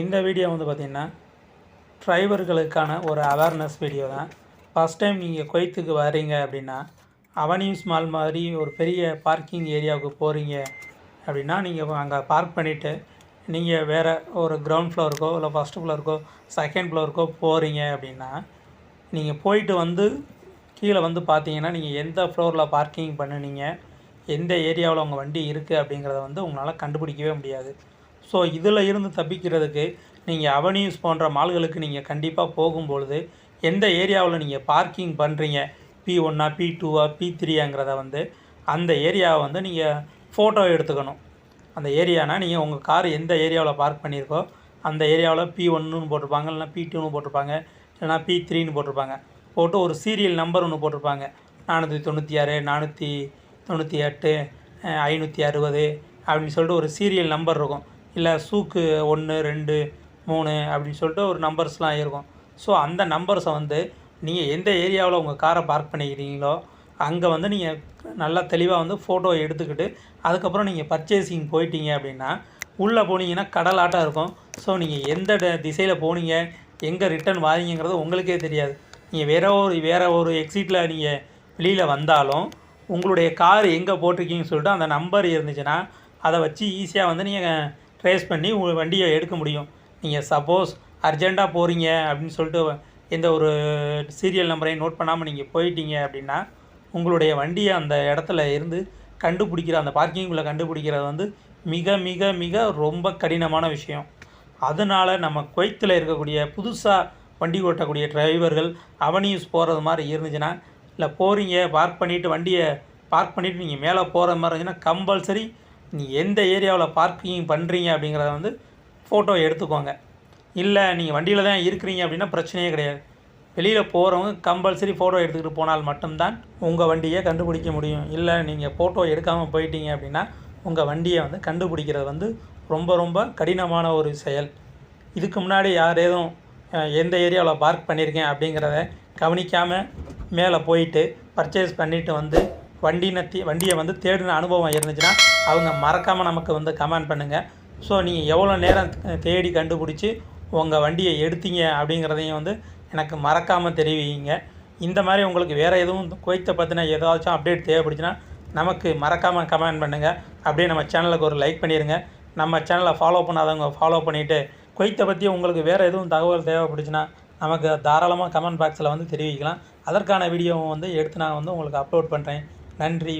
இந்த வீடியோ வந்து பார்த்திங்கன்னா டிரைவர்களுக்கான ஒரு அவேர்னஸ் வீடியோ தான். ஃபஸ்ட் டைம் நீங்கள் கொய்த்துக்கு வரீங்க அப்படின்னா அவனியூஸ் மால் மாதிரி ஒரு பெரிய பார்க்கிங் ஏரியாவுக்கு போகிறீங்க அப்படின்னா நீங்கள் அங்கே பார்க் பண்ணிவிட்டு நீங்கள் வேறு ஒரு கிரவுண்ட் ஃப்ளோருக்கோ இல்லை ஃபஸ்ட் ஃப்ளோருக்கோ செகண்ட் ஃப்ளோருக்கோ போகிறீங்க அப்படின்னா நீங்கள் போயிட்டு வந்து கீழே வந்து பார்த்தீங்கன்னா நீங்கள் எந்த ஃப்ளோரில் பார்க்கிங் பண்ணுனீங்க எந்த ஏரியாவில் உங்கள் வண்டி இருக்குது அப்படிங்கிறத வந்து உங்களால் கண்டுபிடிக்கவே முடியாது. ஸோ இதில் இருந்து தப்பிக்கிறதுக்கு நீங்கள் அவனியூஸ் போன்ற மால்களுக்கு நீங்கள் கண்டிப்பாக போகும்பொழுது எந்த ஏரியாவில் நீங்கள் பார்க்கிங் பண்ணுறீங்க பி ஒன்னா பி டூவா பி த்ரீங்கிறத வந்து அந்த ஏரியாவை வந்து நீங்கள் ஃபோட்டோ எடுத்துக்கணும். அந்த ஏரியானா நீங்கள் உங்கள் கார் எந்த ஏரியாவில் பார்க் பண்ணியிருக்கோ அந்த ஏரியாவில் பி ஒன்றுன்னு போட்டிருப்பாங்க இல்லைனா பி டூன்னு போட்டிருப்பாங்க இல்லைனா பி த்ரீன்னு போட்டிருப்பாங்க. போட்டு ஒரு சீரியல் நம்பர் ஒன்று போட்டிருப்பாங்க. நானூற்றி தொண்ணூற்றி ஆறு நானூற்றி தொண்ணூற்றி எட்டு ஐநூற்றி அறுபது அப்படின்னு சொல்லிட்டு ஒரு சீரியல் நம்பர் இருக்கும். இல்லை சூக்கு ஒன்று ரெண்டு மூணு அப்படின்னு சொல்லிட்டு ஒரு நம்பர்ஸ்லாம் இருக்கும் ஸோ அந்த நம்பர்ஸை வந்து நீங்கள் எந்த ஏரியாவில் உங்கள் காரை பார்க் பண்ணிக்கிறீங்களோ அங்கே வந்து நீங்கள் நல்லா தெளிவாக வந்து ஃபோட்டோ எடுத்துக்கிட்டு அதுக்கப்புறம் நீங்கள் பர்ச்சேசிங் போயிட்டீங்க அப்படின்னா உள்ளே போனீங்கன்னா கடலாட்டம் இருக்கும். ஸோ நீங்கள் எந்த திசையில் போனீங்க எங்கே ரிட்டர்ன் வாரீங்கிறது உங்களுக்கே தெரியாது. நீங்கள் வேற ஒரு வேறு ஒரு எக்ஸிட்டில் நீங்கள் வெளியில் வந்தாலும் உங்களுடைய கார் எங்கே போட்டிருக்கீங்கன்னு சொல்லிட்டு அந்த நம்பர் இருந்துச்சுன்னா அதை வச்சு ஈஸியாக வந்து நீங்கள் ட்ரேஸ் பண்ணி உங்கள் வண்டியை எடுக்க முடியும். நீங்கள் சப்போஸ் அர்ஜெண்ட்டாக போகிறீங்க அப்படின்னு சொல்லிட்டு எந்த ஒரு சீரியல் நம்பரையும் நோட் பண்ணாமல் நீங்கள் போயிட்டீங்க அப்படின்னா உங்களுடைய வண்டியை அந்த இடத்துல இருந்து கண்டுபிடிக்கிற அந்த பார்க்கிங்குள்ளே கண்டுபிடிக்கிறது வந்து மிக மிக மிக ரொம்ப கடினமான விஷயம். அதனால் நம்ம குவைத்தில் இருக்கக்கூடிய புதுசாக வண்டி ஓட்டக்கூடிய டிரைவர்கள் அவனியூஸ் போகிறது மாதிரி இருந்துச்சுன்னா இல்லை போகிறீங்க பார்க் பண்ணிவிட்டு வண்டியை பார்க் பண்ணிவிட்டு நீங்கள் மேலே போகிற மாதிரி இருந்துச்சுன்னா கம்பல்சரி நீங்கள் எந்த ஏரியாவில் பார்க்கிங் பண்ணுறீங்க அப்படிங்கிறத வந்து ஃபோட்டோ எடுத்துக்கோங்க. இல்லை நீங்கள் வண்டியில் தான் இருக்கிறீங்க அப்படின்னா பிரச்சனையே கிடையாது. வெளியில் போகிறவங்க கம்பல்சரி ஃபோட்டோ எடுத்துக்கிட்டு போனால் மட்டும்தான் உங்கள் வண்டியை கண்டுபிடிக்க முடியும். இல்லை நீங்கள் ஃபோட்டோ எடுக்காமல் போயிட்டீங்க அப்படின்னா உங்கள் வண்டியை வந்து கண்டுபிடிக்கிறது வந்து ரொம்ப ரொம்ப கடினமான ஒரு செயல். இதுக்கு முன்னாடி யார் ஏதும் எந்த ஏரியாவில் பார்க் பண்ணியிருக்கேன் அப்படிங்கிறத கவனிக்காமல் மேலே போயிட்டு பர்ச்சேஸ் பண்ணிவிட்டு வந்து வண்டினத்தி வண்டியை வந்து தேடின அனுபவம் இருந்துச்சுன்னா அவங்க மறக்காமல் நமக்கு வந்து கமெண்ட் பண்ணுங்கள் ஸோ நீங்கள் எவ்வளோ நேரம் தேடி கண்டுபிடிச்சி உங்கள் வண்டியை எடுத்தீங்க அப்படிங்கிறதையும் வந்து எனக்கு மறக்காமல் தெரிவிங்க. இந்த மாதிரி உங்களுக்கு வேறு எதுவும் குவைத்தை பற்றின ஏதாச்சும் அப்டேட் தேவைப்படுச்சுன்னா நமக்கு மறக்காமல் கமெண்ட் பண்ணுங்கள் அப்படியே நம்ம சேனலுக்கு ஒரு லைக் பண்ணிடுங்க நம்ம சேனலை ஃபாலோ பண்ணாதவங்க ஃபாலோ பண்ணிவிட்டு குவைத்தை பற்றி உங்களுக்கு வேறு எதுவும் தகவல் தேவைப்படுச்சுன்னா நமக்கு தாராளமாக கமெண்ட் பாக்ஸில் வந்து தெரிவிக்கலாம். அதற்கான வீடியோவும் வந்து எடுத்து நான் வந்து உங்களுக்கு அப்லோட் பண்ணுறேன் நன்றி.